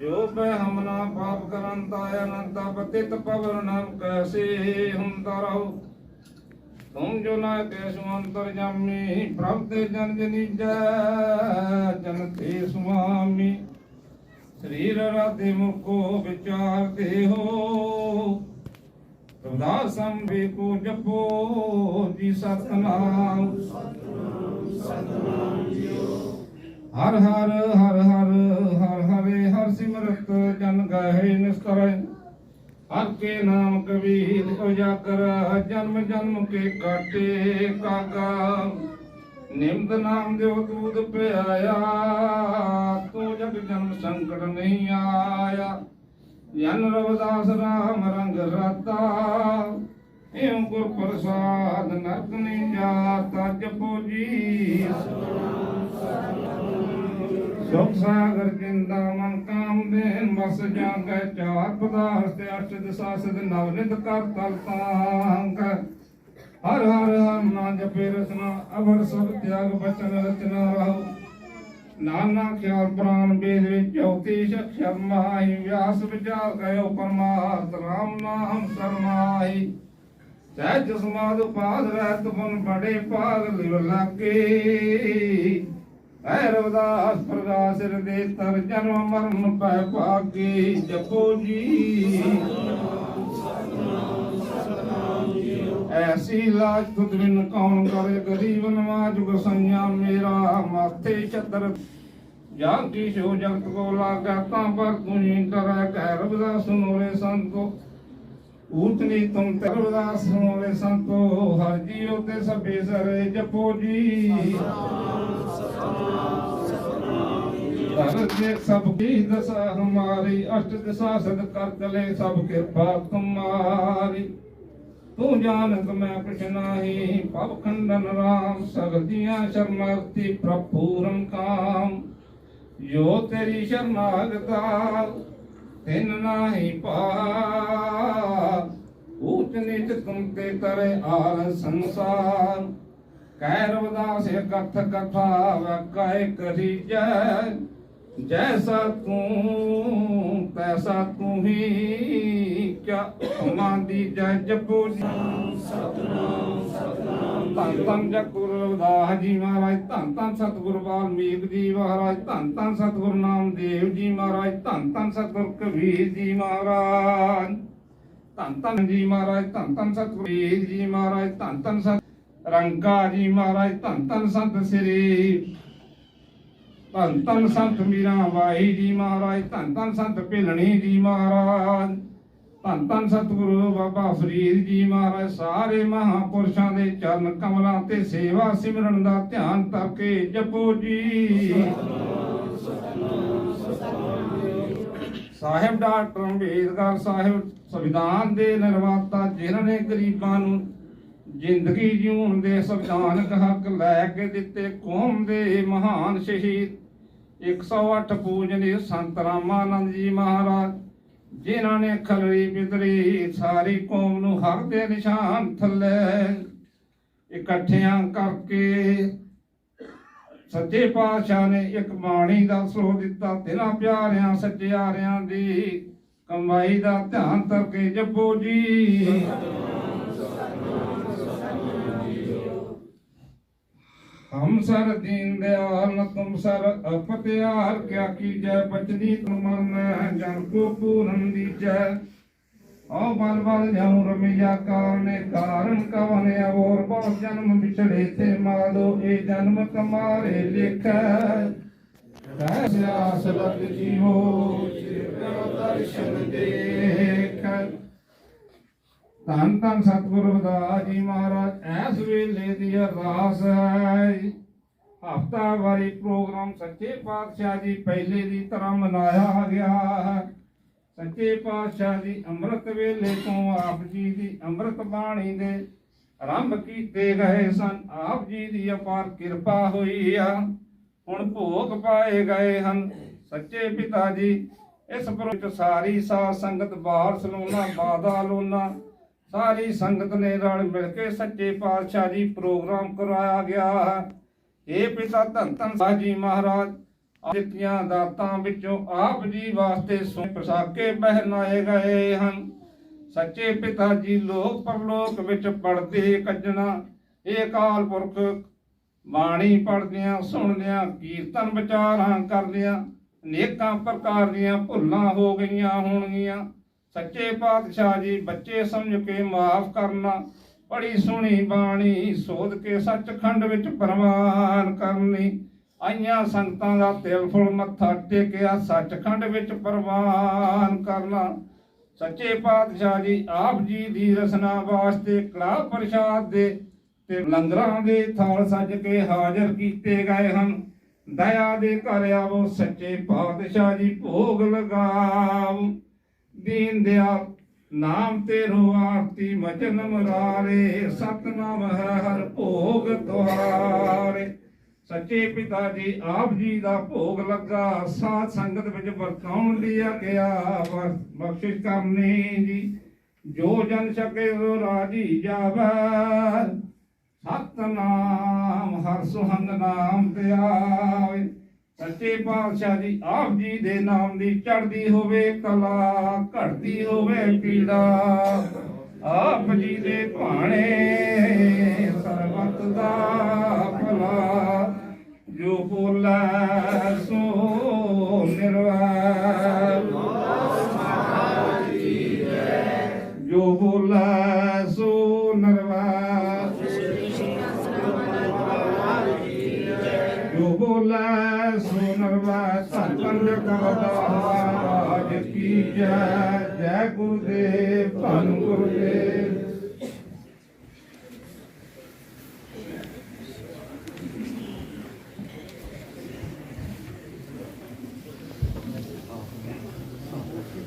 ਜੋ ਬੈ ਹਮਨਾ ਪਾਪ ਕਰਨ ਤਾਇ ਅਨੰਤ ਪਤਿਤ ਪਵਨ ਨਾਮ ਕੈਸੇ ਹੁੰਦਾ ਰਹੋ। ਤੁਮ ਜੋ ਨਾ ਕੈਸੁ ਅੰਤਰ ਜਾਮੀ ਪ੍ਰਭ ਤੇ ਜਨ ਜਨੀਜੈ ਜਨ ਤੇ ਸੁਆਮੀ। ਸਰੀਰ ਰਾਧੇ ਮੁਖੋ ਵਿਚਾਰਦੇ ਹੋ ਰਵਦਾਸ ਸੰਭੇ ਕੋ ਜਪੋ ਜੀ ਸਤਨਾਮ। ਹਰ ਹਰ ਹਰ ਹਰ ਹਰ ਹਰੇ ਹਰ ਜਨ ਗਏ ਹਰ ਕੇ ਨਾਮ ਕਬੀਰ ਉਜਾਗਰ, ਜਨਮ ਜਨਮ ਕੇ ਕਾਟੇ ਕਾਗਾ। ਨਿਮਦ ਨਾਮ ਦਿਓ ਦੂਧ ਪਿਆਇਆ, ਤੂੰ ਜਗ ਜਨਮ ਸੰਕਟ ਨਹੀਂ ਆਇਆ। ਜਨ ਰਵਦਾਸ ਰਾਮ ਰੰਗ ਰਾਤਾ ਏਉ ਗੁਰ ਪ੍ਰਸਾਦ ਨਰਕ ਨਹੀਂ ਜਾਤਾ, ਜਪੋ ਜੀ। ਸੁਖ ਸਾਗਰ ਜਿੰਦਾ ਮਨ ਕਾਮ ਦੇਨ ਬਸ ਚਾਰ ਪਦਾਰਥ ਅਸ਼ਟ ਦਿਸ਼ਾ ਸਿਧ ਨਵ ਨਿਤ ਕਰ ਤਲ ਤਾਂਗ। ਹਰ ਹਰ ਹਰ ਨਾ ਜਪੇ ਰਸਨਾ, ਅਵਰ ਸਭ ਤਿਆਗ ਬਚਨ ਰਚਨਾ ਰਹੋ। ਨਾਨਾ ਖਿਆਲ ਪ੍ਰਾਨ ਵੇਦ ਵਿੱਚ ਚੌਥੀ ਅਖਰ ਮਾਹੀ ਵਿਆਸ ਵਿਚਾਰ ਗਇਓ ਪਰਮਾਰਥ, ਰਾਮ ਨਾਮ ਸਰਮਾਹੀ। ਸਹਿਜ ਸਮਾਦ ਉਪਾਦ ਰਹਿਤ ਬਨ ਬੜੇ ਪਾਗ ਲਿਵ ਲਾਗੇ। ਰਵਦਾਸ ਪ੍ਰਗਾਸ ਦੇ ਤਰ ਜਨਮ ਮਰਨ ਪੈ ਭਾਗੇ, ਜਪੋ ਜੀ। ਐਸੀ ਲਾਜ ਤੁਧ ਬਿਨ ਕੌਣ ਕਰੇ, ਗਰੀਬ ਨਵਾਜ ਗੁਸਈਆ ਮੇਰਾ ਮਾਥੇ ਛਤਰ ਜਾਂ ਕੀ ਸੋ ਜਗਤ ਕੋ ਲਾਗਾ ਤਾਂ ਪਰ ਤੁਨੀ ਕਰੈ ਕਹਿ ਰਵਦਾਸ ਸੁਨੋਰੇ ਸੰਤੋ। ਊਤਨੀ ਤੁਮ ਤੇ ਰਵਦਾਸ ਸੁਨੋਰੇ ਸੰਤੋ, ਹਰ ਜੀਉ ਤੇ ਸਭੇ ਸਰੇ ਜਪੋ ਜੀ। ਧਰਤ ਸਭ ਕੀ ਦਸਾ ਹਮਾਰੀ, ਅਸ਼ਟ ਦਿਸ਼ਾ ਸਦ ਕਰ ਚਲੇ ਸਭ ਕਿਰਪਾ ਤੁਮਾਰੀ। ਤੂੰ ਜਾਣਤ ਮੈਂ ਕੁਛ ਨਾਹੀ ਪਵ ਖੰਡਨ ਰਾਮ ਸਗਦੀਆਂ ਸ਼ਰਮਤੀ ਪ੍ਰਭੂਰਮ ਕਾਮ ਜੋ ਤੇਰੀ ਸ਼ਰਨਾਗਤਾ, ਤਿਨ ਨਾਹੀ ਪਾ ਊਚ ਨੀਚ ਤੁਮ ਤੇ ਤਰੇ ਆਲ ਸੰਸਾਰ। ਕਹਿ ਰਵਦਾਸ ਕਥ ਕਥਾ ਵਕਾਇ ਕਰੀ ਜੈ। ਜੈਸਾ ਤੂੰ ਤੈਸਾ ਤੂੰ ਹੀ ਕਿਆ ਮੰਦੀ ਜੈ ਜਪੋ ਜੀ ਧੰਨ ਧੰਨ ਜਗੁਰ ਰਵਿਦਾਸ ਜੀ ਮਹਾਰਾਜ, ਧੰਨ ਧੰਨ ਸਤਿਗੁਰ ਵਾਲਮੀਕ ਜੀ ਮਹਾਰਾਜ, ਧੰਨ ਧੰਨ ਸਤਿਗੁਰ ਨਾਮਦੇਵ ਜੀ ਮਹਾਰਾਜ, ਧੰਨ ਧੰਨ ਸਤਿਗੁਰ ਕਬੀਰ ਜੀ ਮਹਾਰਾਜ। ਧੰਨ ਧੰਨ ਜੀ ਮਹਾਰਾਜ, ਧੰਨ ਧੰਨ ਸਤਿਗੁਰ ਜੀ ਮਹਾਰਾਜ, ਧੰਨ ਧੰਨ ਸਤ ਰੰਗਾ ਜੀ ਮਹਾਰਾਜ, ਧੰਨ ਧੰਨ ਸੰਤ ਸ੍ਰੀ। ਧੰਨ ਧੰਨ ਸੰਤ ਮੀਰਾ ਬਾਈ ਜੀ ਮਹਾਰਾਜ, ਧੰਨ ਧੰਨ ਸੰਤ ਭਿਲਣੀ ਜੀ ਮਹਾਰਾਜ। ਧੰਨ ਧੰਨ ਸਤਿਗੁਰੂ ਬਾਬਾ ਫਰੀਦ ਜੀ ਮਹਾਰਾਜ, ਸਾਰੇ ਮਹਾਪੁਰਸ਼ਾਂ ਦੇ ਚਰਨ ਕਮਲਾਂ ਤੇ ਸੇਵਾ ਸਿਮਰਨ ਦਾ ਧਿਆਨ ਕਰਕੇ ਜਪੋ ਜੀ। ਸਾਹਿਬ ਡਾਕਟਰ ਅੰਬੇਦਕਰ ਸਾਹਿਬ, ਸੰਵਿਧਾਨ ਦੇ ਨਿਰਮਾਤਾ, ਜਿਨ੍ਹਾਂ ਨੇ ਗਰੀਬਾਂ ਨੂੰ ਜ਼ਿੰਦਗੀ ਜਿਉਣ ਦੇ ਸੰਵਿਧਾਨਕ ਹੱਕ ਲੈ ਕੇ ਦਿੱਤੇ ਕੌਮ ਦੇ ਮਹਾਨ ਸ਼ਹੀਦ। 108 ਪੂਜਨੀ ਸੰਤ ਰਾਮਾਨੰਦ ਜੀ ਮਹਾਰਾਜ, ਜਿਨ੍ਹਾਂ ਨੇ ਖਲਰੀ ਬਿਦਰੀ ਸਾਰੀ ਕੌਮ ਨੂੰ ਹਰ ਦੇ ਨਿਸ਼ਾਨ ਥੱਲੇ ਇਕੱਠਿਆਂ ਕਰਕੇ ਸੱਚੇ ਪਾਤਸ਼ਾਹ ਨੇ ਇੱਕ ਬਾਣੀ ਦਾ ਸਰੋ ਦਿੱਤਾ। ਤਿਨਾਂ ਪਿਆਰਿਆਂ ਸੱਚਿਆਰਿਆਂ ਦੀ ਕਮਾਈ ਦਾ ਧਿਆਨ ਕਰਕੇ ਜਪੋ ਜੀ। ਹਮ ਸਰ ਦੀਨ ਦਿਆਲ, ਤੁਮ ਸਰ ਅਪਤਿਆਰ, ਕਿਆ ਕੀਜੈ ਬਚਨੀ ਤੁਮ ਮਨ, ਜਨ ਕੋ ਪੂਰਨ ਦੀਜੈ। ਔ ਬਲ ਬਲ ਜਉ ਰਮਿਆ ਕਾਰਨੇ ਕਾਰਨ ਕਵਨ ਅਵੋਰ ਬਹੁ ਜਨਮ ਵਿਛੜੇ ਤੇ ਮਾਲੋ, ਇਹ ਜਨਮ ਕਮਾਰੇ ਲਿਖੈ। ਤੈ ਸਿਆਸ ਲਗ ਜੀਵੋ, ਚਿਰ ਦਰਸ਼ਨ ਦੇ। ਧੰਨ ਧੰਨ ਸਤਿਗੁਰੂ ਰਵਿਦਾਸ ਜੀ ਮਹਾਰਾਜ ਐਸ ਵੇਲੇ ਦੀ ਅਰਦਾਸ ਹੈ। ਹਫਤਾਵਾਰੀ ਪ੍ਰੋਗਰਾਮ ਸੱਚੇ ਪਾਤਸ਼ਾਹ ਜੀ ਪਹਿਲੇ ਦੀ ਤਰ੍ਹਾਂ ਮਨਾਇਆ ਗਿਆ ਹੈ। ਸੱਚੇ ਪਾਤਸ਼ਾਹ ਜੀ ਅੰਮ੍ਰਿਤ ਵੇਲੇ ਤੋਂ ਆਪ ਜੀ ਦੀ ਅੰਮ੍ਰਿਤ ਬਾਣੀ ਦੇ ਆਰੰਭ ਕੀਤੇ ਗਏ ਸਨ। ਆਪ ਜੀ ਦੀ ਅਪਾਰ ਕਿਰਪਾ ਹੋਈ ਆ। ਹੁਣ ਭੋਗ ਪਾਏ ਗਏ ਹਨ। ਸੱਚੇ ਪਿਤਾ ਜੀ, ਇਸ ਪ੍ਰੋਜੈਕਟ ਸਾਰੀ ਸਾਧ ਸੰਗਤ, ਬਾਹਰ, ਸਲੋਨਾ ਸਾਰੀ ਸੰਗਤ ਨੇ ਰਲ ਮਿਲ ਕੇ ਸੱਚੇ ਪਾਤਸ਼ਾਹ ਜੀ ਪ੍ਰੋਗਰਾਮ ਕਰਵਾਇਆ ਗਿਆ। ਹੈ ਇਹ ਪਿਤਾ ਧੰਨ ਧੰਨ ਸਾਹਿਬ ਜੀ ਮਹਾਰਾਜ ਦਿੱਤੀਆਂ ਦਾਤਾਂ ਵਿੱਚੋਂ ਆਪ ਜੀ ਵਾਸਤੇ ਸੋ ਪਸਾਕੇ ਪਹਿਨਾਏ ਗਏ ਹਨ। ਸੱਚੇ ਪਿਤਾ ਜੀ ਲੋਕ ਪਰਲੋਕ ਵਿੱਚ ਪੜਦੇ ਕੱਜਣਾ, ਇਹ ਅਕਾਲ ਪੁਰਖ ਬਾਣੀ ਪੜਦਿਆਂ ਸੁਣਦਿਆਂ, ਕੀਰਤਨ ਵਿਚਾਰਾਂ ਕਰਦਿਆਂ, ਅਨੇਕਾਂ ਪ੍ਰਕਾਰ ਦੀਆਂ ਭੁੱਲਾਂ ਹੋ ਗਈਆਂ ਹੋਣਗੀਆਂ। ਸੱਚੇ ਪਾਤਸ਼ਾਹ ਜੀ ਬੱਚੇ ਸਮਝ ਕੇ ਮਾਫ ਕਰਨਾ ਬੜੀ ਸੋਹਣੀ ਬਾਣੀ, ਸੋਧ ਕੇ ਸੱਚਖੰਡ ਵਿੱਚ ਪ੍ਰਵਾਨ ਕਰਨੀ। ਆਈਆਂ ਸੰਗਤਾਂ ਦਾ ਤਿਲ ਫੁੱਲ ਮੱਥਾ ਟੇਕਿਆ, ਸੱਚਖੰਡ ਵਿੱਚ ਪ੍ਰਵਾਨ ਕਰਨਾ। ਸੱਚੇ ਪਾਤਸ਼ਾਹ ਜੀ ਆਪ ਜੀ ਦੀ ਰਸਨਾ ਵਾਸਤੇ ਕੜਾ ਪ੍ਰਸ਼ਾਦ ਦੇ ਤੇ ਲੰਗਰਾਂ ਦੇ ਥਾਲ ਸੱਜ ਕੇ ਹਾਜ਼ਰ ਕੀਤੇ ਗਏ ਹਨ। ਦਇਆ ਦੇ ਘਰ ਆਵੋ, ਸੱਚੇ ਪਾਤਸ਼ਾਹ ਜੀ ਭੋਗ ਲਗਾਓ। ਦੀਨ ਦਿਆ, ਨਾਮ ਤੇਰੋ ਆਰਤੀ, ਮਜਨ ਮਰਾਰੇ, ਸਤਨਾਮ ਹੈ ਹਰ ਭੋਗ ਤੁਹਾਰੇ ਸੱਚੇ ਪਿਤਾ ਜੀ, ਆਪ ਜੀ ਦਾ ਭੋਗ ਲੱਗਾ, ਸਾਧ ਸੰਗਤ ਵਿੱਚ ਵਰਤਾਉਣ ਦੀ ਆਗਿਆ ਬਸ- ਬਖਸ਼ਿਸ਼ ਕਰਨੀ ਜੀ। ਜੋ ਜਨ ਸਕੇ ਸੋ ਰਾਜੀ ਜਾਵੇ। ਸਤਨਾਮ, ਹਰ ਸੁਹੰਗ ਨਾਮ ਤੇ ਆਵੇ। ਸੱਚੇ ਪਾਤਸ਼ਾਹ ਜੀ ਆਪ ਜੀ ਦੇ ਨਾਮ ਦੀ ਚੜ੍ਹਦੀ ਹੋਵੇ ਕਲਾ, ਘੜਦੀ ਹੋਵੇ ਪੀੜਾ। ਆਪ ਜੀ ਦੇ ਭਾਣੇ ਧੰਨ ਰਾਜ ਕੀ ਜੈ ਜੈ ਗੁਰਦੇਵ ਧੰਨ ਗੁਰਦੇਵ।